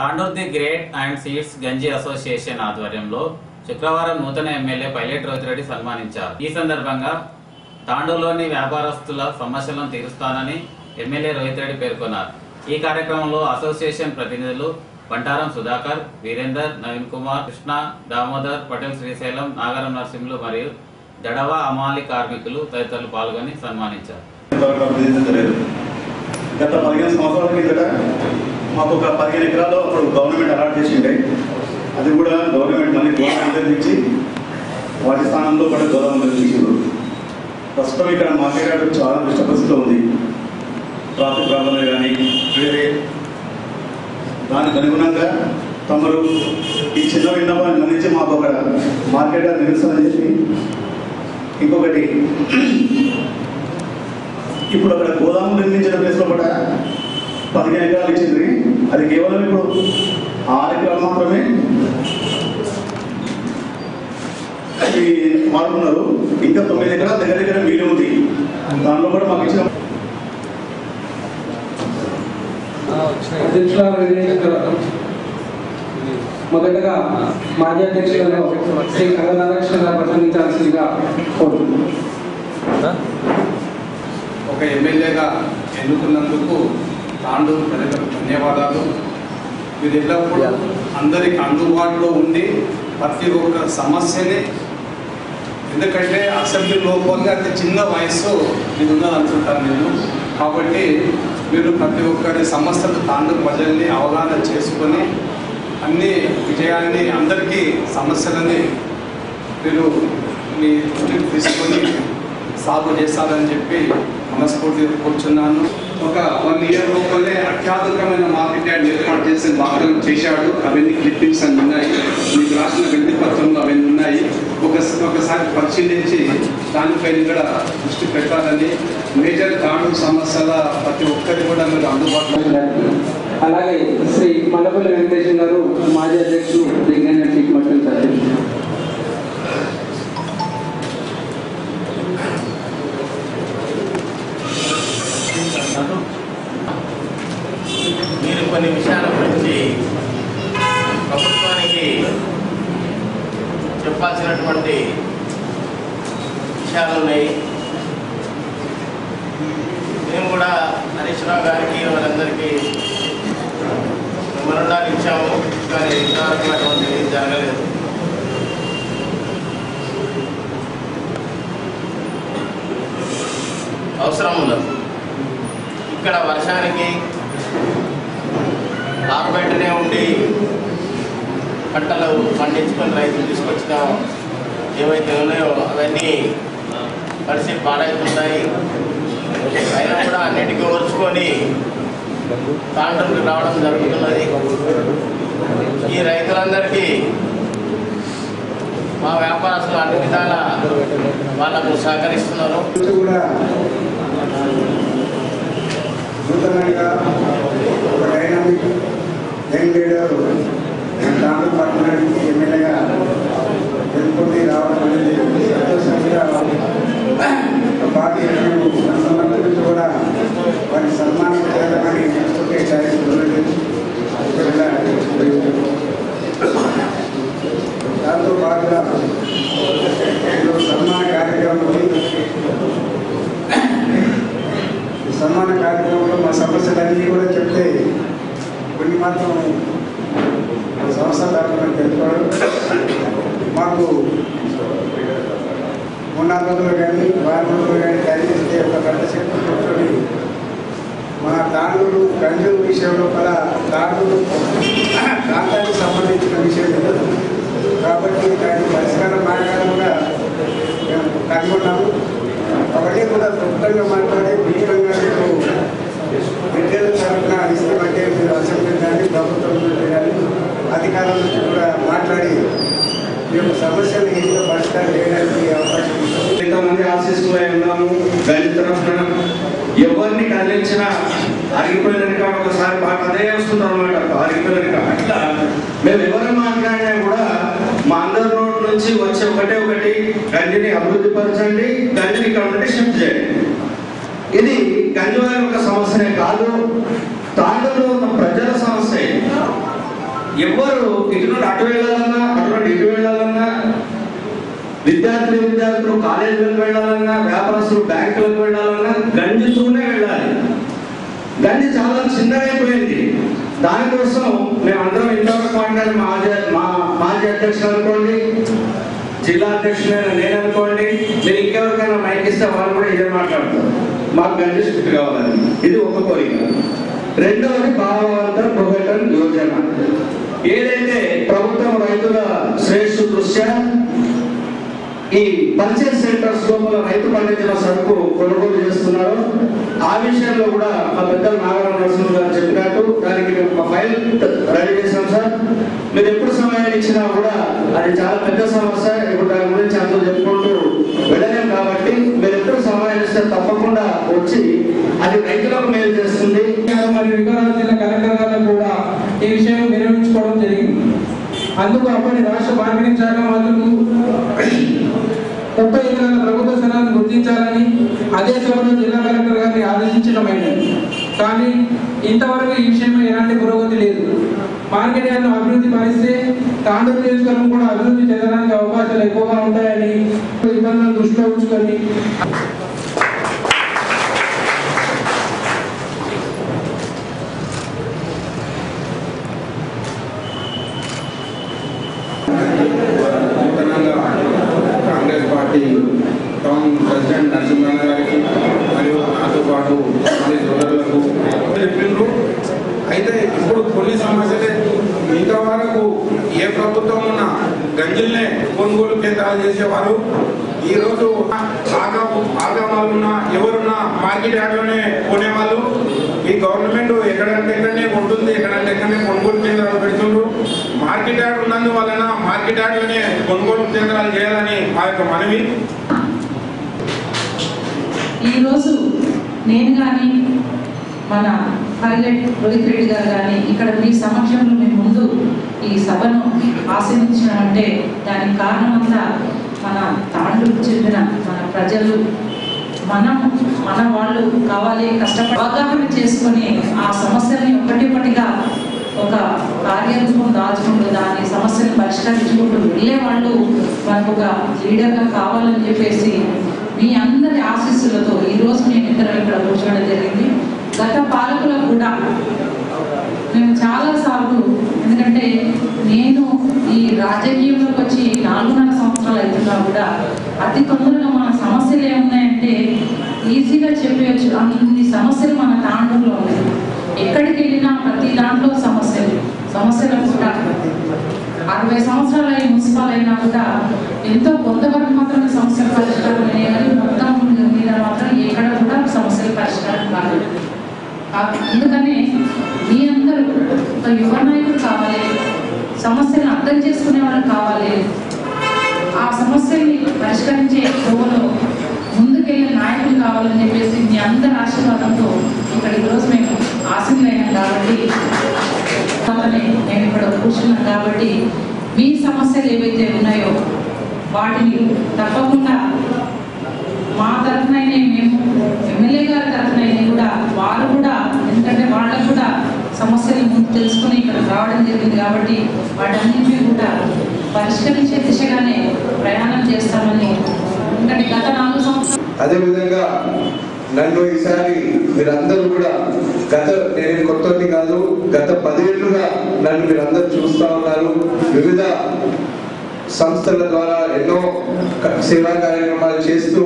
Tandur the great and seeds గంజి association ఆధ్వర్యంలో శుక్రవారం నూతన ఎమ్మెల్యే పైలట్ రోజిరెడ్డి సన్మానించారు. ఈ సందర్భంగా తాండూరులోని వ్యాపారస్తుల సమస్యలను తీరుస్తానని ఎమ్మెల్యే రోహిత్ రెడ్డి పేర్కొన్నారు. ఈ కార్యక్రమంలో అసోసియేషన్ ప్రతినిధులు బంటారం సుధాకర్ వీరేందర్ నవీన్ కుమార్ కృష్ణ దామోదర్ పటేల్ శ్రీశైలం నాగరం నరసింహులు మరియు దడవ అమాలి కార్మికులు తదితరులు పాల్గొని సన్మానించారు. గత పదిహేను సంవత్సరాల కిందట మాకు ఒక పదిహేను ఎకరాలు అప్పుడు గవర్నమెంట్ అలాట్ చేసిండే. అది కూడా గవర్నమెంట్ మళ్ళీ గవర్నమెంట్ ఇచ్చి వాటి స్థానంలో కూడా గోదావరి నిర్మించారు ప్రస్తుతం ఇక్కడ మార్కెట్ చాలా డిస్టర్బెన్స్లో ఉంది. ట్రాఫిక్ ప్రాబ్లమే కానీ వేరే. దానికి అనుగుణంగా తమరు ఈ చిన్న విన్నపాన్ని మన్నించి మాకు ఒక మార్కెట్ నిరసన చేసి ఇంకొకటి ఇప్పుడు అక్కడ గోదాము నిర్మించిన ప్లేస్లో కూడా పదిహేను ఎకరాలు ఇచ్చింది అది కేవలం ఇప్పుడు ఆరు ఎకరాలు మాత్రమే. అది వాడుకున్నారు ఇంకా తొమ్మిది ఎకరాల దగ్గర దగ్గర వీలు ఉంది. దానిలో కూడా మాకు ఇచ్చిన మొదటగా మాజీ అధ్యక్షులను శ్రీ కళారాక్షణ గారు ప్రసంగించాల్సిందిగా కోరుతున్నాను. ఒక ఎమ్మెల్యేగా ఎన్నుకున్నందుకు తాండూరు ప్రజలకు ధన్యవాదాలు. మీరు ఎల్లప్పుడూ అందరికి అందుబాటులో ఉండి ప్రతి ఒక్క సమస్యని ఎందుకంటే అసెంబ్లీ లోపంగా అతి చిన్న వయసు ఇది ఉన్నదనుకుంటాను నేను. కాబట్టి మీరు ప్రతి ఒక్కరి సమస్యలు తాండూరు ప్రజల్ని అవగాహన చేసుకొని అన్ని విజయాన్ని అందరికీ సమస్యలని మీరు మీ దృష్టికి తీసుకొని సాగు చేస్తారని చెప్పి మనస్ఫూర్తిగా కూర్చున్నాను. ఒక వన్ ఇయర్ లోపలే అత్యాధునికమైన మార్కెట్ యార్డ్ ఏర్పాటు చేసి వాగ్దానం చేశాడు. అవన్నీ క్లిప్పింగ్స్ అన్ని ఉన్నాయి. మీకు రాసిన వినతి పత్రంలో అవన్నీ ఉన్నాయి. ఒక ఒకసారి పరిశీలించి దానిపైన కూడా దృష్టి పెట్టాలని మేజర్ తాడు సమస్యల ప్రతి ఒక్కరి కూడా మీరు అందుబాటులో అలాగే శ్రీ మల్లపల్లి వెంకటేశ్వర గారు మాజీ అధ్యక్షులు దిగ్గన టీక్ మట్టలు సార్ మీరు కొన్ని విషయాల గురించి ప్రభుత్వానికి చెప్పాల్సినటువంటి విషయాలు ఉన్నాయి మేము కూడా హరీష్ రావు గారికి వాళ్ళందరికీ మెమరండాలు ఇచ్చాము కానీ ఇంతవరకు అటువంటిది జరగలేదు. అవసరం ఉండదు. ఇక్కడ వర్షానికి ఆరుబయటనే ఉండి పంటలు పండించుకొని రైతులు తీసుకొచ్చిన ఏవైతే ఉన్నాయో అవన్నీ పరిస్థితి పాడైతున్నాయి అయినా కూడా అన్నిటికీ ఓర్చుకొని తాండ్రులకు రావడం జరుగుతున్నది. ఈ రైతులందరికీ మా వ్యాపారస్తులు అన్ని విధాల వాళ్ళకు సహకరిస్తున్నారు. కూడా నూతనంగా ఒక డైనామిక్ యంగ్ లీడర్ దాంట్లో పట్టణానికి ఎమ్మెల్యేగా ఎన్నుకొని రావడం అనేది సంతోషంగా పార్టీ సంబంధం నుంచి కూడా వారిని సన్మానం చేయాలని ఒకే కార్యక్రమం దాంతో సన్మాన కార్యక్రమం ఈ సన్మాన కార్యక్రమంలో మా సమస్యలన్నీ కూడా చెప్తే కొన్ని మాత్రం సంస్థ దాకా తెలుసుకోవడం మాకు మూడు రోజులు కానీ వారం రోజులు కానీ టైం ఒక గంట సేపు కూర్చొని మన తాండూరు గంజు విషయంలో కూడా తాండూరు ప్రాంతానికి సంబంధించిన విషయం కాబట్టి దాని పరిష్కార మార్గాలు కూడా మేము కనుగొన్నాము. అవన్నీ కూడా క్లుప్తంగా మాట్లాడి విలీనంగా మీకు విద్యల తరఫున ఇస్తామంటే మీరు అసెంబ్లీ కానీ ప్రభుత్వం నుండి కానీ అధికారుల నుంచి కూడా మాట్లాడి మేము సమస్యలు ఏదో పరిష్కారం చేయడానికి అవకాశం ఎంతమంది ఆశిస్తున్నా ఉన్నాము దాని తరఫున. ఎవరిని కదిలించినా అరిగిపోయినక ఒకసారి మాకు అదే వస్తుంది అనమాట అరిగిపోయినక అట్లా మేము ఎవరు మాట్లాడినా కూడా నుంచి వచ్చే ఒకటే ఒకటి. గంజిని అభివృద్ధి పరచండి గంజిని ఇక్కడ నుండి షిఫ్ట్ చేయండి. ఇది గంజివారి యొక్క సమస్యనే కాదు తాండూరులో ఉన్న ప్రజల సమస్య. ఇది. ఎవ్వరు ఇటు నుండి అటు వెళ్ళాలన్నా అటు నుండి ఇటు వెళ్ళాలన్నా విద్యార్థులు విద్యార్థులు కాలేజీలకు వెళ్ళాలన్నా వ్యాపారస్తులు బ్యాంకులకు వెళ్ళాలన్నా గంజితోనే వెళ్ళాలి. గంజి చాలా చిన్నగా అయిపోయింది. దానికోసం మేము అందరం ఇంతవరకు మాట్లాడి మా మాజీ- మా మాజీ అధ్యక్షులు అనుకోండి జిల్లా అధ్యక్షుడైన నేను అనుకోండి మీరు ఇంకెవరికైనా మైక్ ఇస్తే వాళ్ళు కూడా ఇదే మాట్లాడతారు. మాకు గంజి స్ట్రిక్ట్ కావాలని ఇది ఒక కోరిక. రెండవది భావవంతర బృహటన్ యోజన. ఏదైతే ప్రభుత్వం రైతుల శ్రేష్ఠ దృష్ట్యా ఈ పర్చేస్ సెంటర్స్ లోపల రైతు పండించిన సరుకు కొనుగోలు చేస్తున్నారు ఆ విషయంలో కూడా మా పెద్దలు నాగరామ నరసింహ గారు చెప్పినట్టు దానికి మేము ఒక ఫైల్ రెడీ చేసాం సార్. మీరు ఎప్పుడు సమయాన్ని ఇచ్చినా కూడా అది చాలా పెద్ద సమస్య ఇప్పుడు దాని గురించి అందరూ చెప్పుకుంటూ వెళ్ళలేం కాబట్టి మీరు ఎప్పుడు సమయాన్ని ఇస్తే తప్పకుండా వచ్చి అది రైతులకు మేలు చేస్తుంది మరియు వికారాబాద్ జిల్లా కలెక్టర్ గారు కూడా ఈ విషయం విరమించుకోవడం జరిగింది అందుకు అప్పటి రాష్ట్ర మార్కెటింగ్ శాఖ మంత్రులు ముప్పై ఎకరాల ప్రభుత్వ స్థలాన్ని గుర్తించాలని అదే సభలో జిల్లా కలెక్టర్ గారిని ఆదేశించడమైనది కానీ ఇంతవరకు ఈ విషయంలో ఎలాంటి పురోగతి లేదు. మార్కెట్ యార్డ్ను అభివృద్ధి పరిస్తే తాండూరు నియోజకవర్గం కూడా అభివృద్ధి చెందడానికి అవకాశాలు ఎక్కువగా ఉంటాయని ఇబ్బందులను దృష్టిలో ఉంచుకొని నూతనంగా Congress party town president Narasimharao గారికి మరియు నాతో పాటు మరి సోదరులకు చెప్పిండ్రు అయితే ఇప్పుడు కొన్ని సమస్యలే ఇంతవరకు ఏ ప్రభుత్వం ఉన్నా గంజల్నే కొనుగోలు కేంద్రాలు చేసేవారు. ఈ రోజు ఆగా ఎవరున్నా మార్కెట్ యార్డ్లోనే కొనేవాళ్ళు. ఈ గవర్నమెంట్ ఎక్కడంటే ఎక్కడనే కొంటుంది ఎక్కడంటే ఎక్కడనే కొనుగోలు కేంద్రాలు పెడుతుండ్రు. మార్కెట్ యార్డ్ ఉన్నందువలన మార్కెట్ యార్డ్లోనే కొనుగోలు కేంద్రాలు చేయాలని మా యొక్క మనవి. ఈరోజు నేను కానీ మన పైలట్ రోహిత్ రెడ్డి గారు కానీ ఇక్కడ మీ సమక్షంలో మీ ముందు ఈ సభను ఆశీర్వదించినామంటే దానికి కారణమంతా మన తాండూరు చెందిన మన ప్రజలు మనం మన వాళ్ళు కావాలి కష్టపడి అవగాహన చేసుకొని ఆ సమస్యల్ని ఒకటి ఒకటిగా ఒక కార్యరూపం దాచుకుంటూ దాని సమస్యను పరిష్కరించుకుంటూ వెళ్ళే వాళ్ళు మనకు ఒక లీడర్గా కావాలని చెప్పేసి మీ అందరి ఆశీస్సులతో ఈరోజు నేను ఇద్దరం ఇక్కడ కూర్చోవడం జరిగింది. గత పాలకులకు కూడా. మేము చాలా సార్లు ఎందుకంటే నేను ఈ రాజకీయంలోకి వచ్చి నాలుగున్నర సంవత్సరాలు అవుతున్నా కూడా అతి తొందరగా మన సమస్యలు ఏమున్నాయంటే ఈజీగా చెప్పేయచ్చు. అన్ని సమస్యలు మన తాండూరులో ఉన్నాయి. ఎక్కడికి వెళ్ళినా ప్రతి దాంట్లో సమస్యలు సమస్యలు కూడా. అరవై సంవత్సరాలు అయి మున్సిపల్ అయినా కూడా ఎంతో కొంత మాత్రమే సమస్యలు పరిష్కారం అయ్యాయి కానీ మొత్తం మీద మాత్రం ఎక్కడ కూడా సమస్యలు పరిష్కారం కాలేదు ఆ- అందుకనే మీ అందరూ ఒక యువ నాయకుడు కావాలి. సమస్యను అర్థం చేసుకునే వాళ్ళు కావాలి. ఆ సమస్యని పరిష్కరించే కోవలో ముందుకెళ్ళే నాయకులు కావాలని చెప్పేసి మీ అందరి ఆశీర్వాదంతో ఇక్కడ ఈరోజు మేము ఆశీర్వైనాం కాబట్టి అలానే నేను ఇక్కడ కూర్చున్నాను కాబట్టి మీ సమస్యలు ఏవైతే ఉన్నాయో వాటిని తప్పకుండా మా తరఫునైనా మేము ఎమ్మెల్యే గారి తరఫునైనా కూడా వారు కూడా ఎందుకంటే వాళ్ళకు కూడా సమస్యలు ముందు తెలుసుకొని ఇక్కడ రావడం జరిగింది కాబట్టి వాటన్నింటినీ కూడా పరిష్కరించే దిశగానే ప్రయాణం చేస్తామని ఎందుకంటే గత నాలుగు సంవత్సరాలు అదేవిధంగా నన్ను ఈసారి మీరందరూ కూడా గత నేను కొత్తది కాదు గత పదేళ్ళుగా నన్ను మీరందరూ చూస్తా ఉన్నారు. వివిధ సంస్థల ద్వారా ఎన్నో సేవా కార్యక్రమాలు చేస్తూ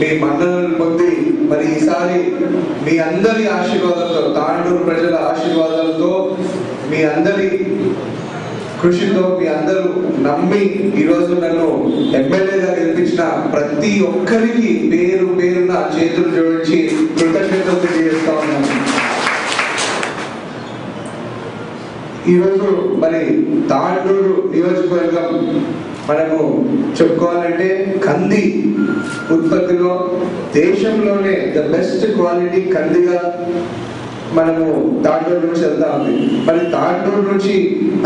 మీ మండలం పొంది మరి ఈసారి మీ అందరి ఆశీర్వాదాలతో తాండూరు ప్రజల ఆశీర్వాదాలతో మీ అందరి కృషితో మీ అందరూ నమ్మి ఈరోజు నన్ను ఎమ్మెల్యేగా గెలిపించిన ప్రతి ఒక్కరికి పేరు పేరున చేతులు జోడించి కృతజ్ఞతలు తెలియజేస్తా ఉన్నాను. ఈరోజు మరి తాండూరు నియోజకవర్గం మనము చెప్పుకోవాలంటే కంది ఉత్పత్తిలో దేశంలోనే ద బెస్ట్ క్వాలిటీ కందిగా మనము తాండూరు నుంచి వెళ్తా ఉంది. మరి తాండూరు నుంచి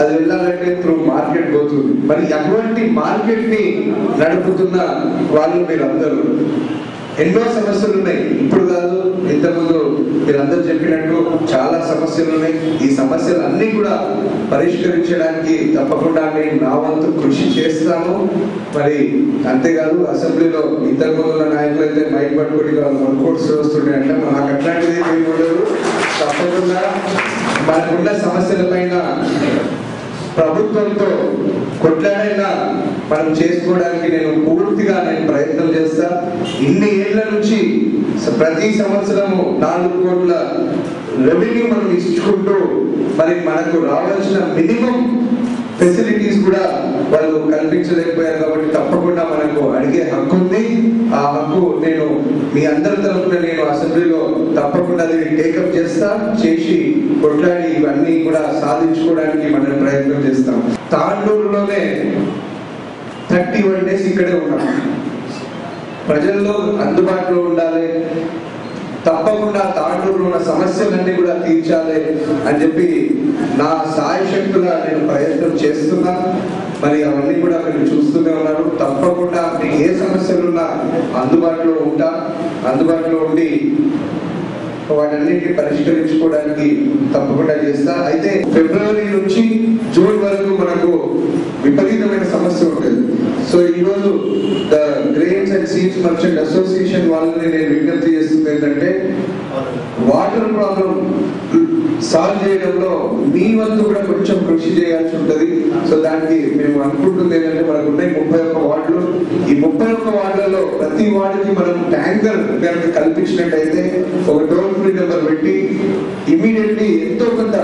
అది వెళ్ళాలంటే త్రూ మార్కెట్ పోతుంది. మరి అటువంటి మార్కెట్ని నడుపుతున్న వాళ్ళు మీరందరూ? ఎన్నో సమస్యలు ఉన్నాయి. ఇప్పుడు కాదు ఇంతకుముందు మీరందరూ చెప్పినట్టు చాలా సమస్యలు ఉన్నాయి. ఈ సమస్యలు అన్ని కూడా పరిష్కరించడానికి తప్పకుండా నేను నా వంతు కృషి చేస్తాను మరి అంతేకాదు అసెంబ్లీలో ఇద్దరు ఉన్న నాయకులు అయితే మైక్ పట్టుకుని వర్కౌట్స్ వస్తుండే అంటే నాకు అట్లాంటిది ఉండదు. కాకుండా మనకున్న సమస్యల పైన ప్రభుత్వంతో కొట్లాడైనా మనం చేసుకోవడానికి నేను పూర్తిగా నేను ప్రయత్నం చేస్తా. ఇన్ని ఏళ్ళ నుంచి ప్రతి సంవత్సరము నాలుగు కోట్ల రెవెన్యూ మనం ఇచ్చుకుంటూ మరి మనకు రావాల్సిన మినిమం ఫెసిలిటీస్ కూడా వాళ్ళు కల్పించలేకపోయారు కాబట్టి తప్పకుండా మీ అందరి తరఫున నేను అసెంబ్లీలో తప్పకుండా దీన్ని టేకప్ చేస్తా చేసి కొట్లాడి ఇవన్నీ కూడా సాధించుకోవడానికి మనం ప్రయత్నం చేస్తాం. తాండూరులోనే థర్టీ వన్ డేస్ ఇక్కడే ఉన్నాం. ప్రజల్లో అందుబాటులో ఉండాలి. తప్పకుండా తాండూరులో ఉన్న సమస్యలన్నీ కూడా తీర్చాలి అని చెప్పి నా సాయశక్తుగా నేను ప్రయత్నం చేస్తున్నా. మరి అవన్నీ కూడా మీరు చూస్తూనే ఉన్నారు. తప్పకుండా ఏ సమస్యలున్నా అందుబాటులో ఉంటా. అందుబాటులో ఉండి వాటన్నిటిని పరిష్కరించుకోవడానికి తప్పకుండా చేస్తా. అయితే ఫిబ్రవరి నుంచి జూన్ వరకు మనకు విపరీతమైన సమస్య ఉంటుంది. సో ఈరోజు the grains and seeds merchant association వాళ్ళని నేను విజ్ఞప్తి చేస్తుంది ఏంటంటే వాటర్ ప్రాబ్లం సాల్వ్ చేయడంలో మీ వంతు కూడా కొంచెం కృషి చేయాల్సి ఉంటుంది. సో దానికి మేము అనుకుంటుంది ఏంటంటే మనకు ఉన్నాయి ముప్పై ఒక్క వార్డులు. ఈ ముప్పై ఒక్క వార్డులలో ప్రతి వార్డుకి మనం ట్యాంకర్ కనుక కల్పించినట్టయితే ఒక టోల్ ఫ్రీ నెంబర్ పెట్టి ఇమీడియట్లీ ఎంతో కొంత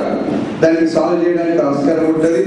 దాన్ని సాల్వ్ చేయడానికి ఆస్కారం ఉంటుంది.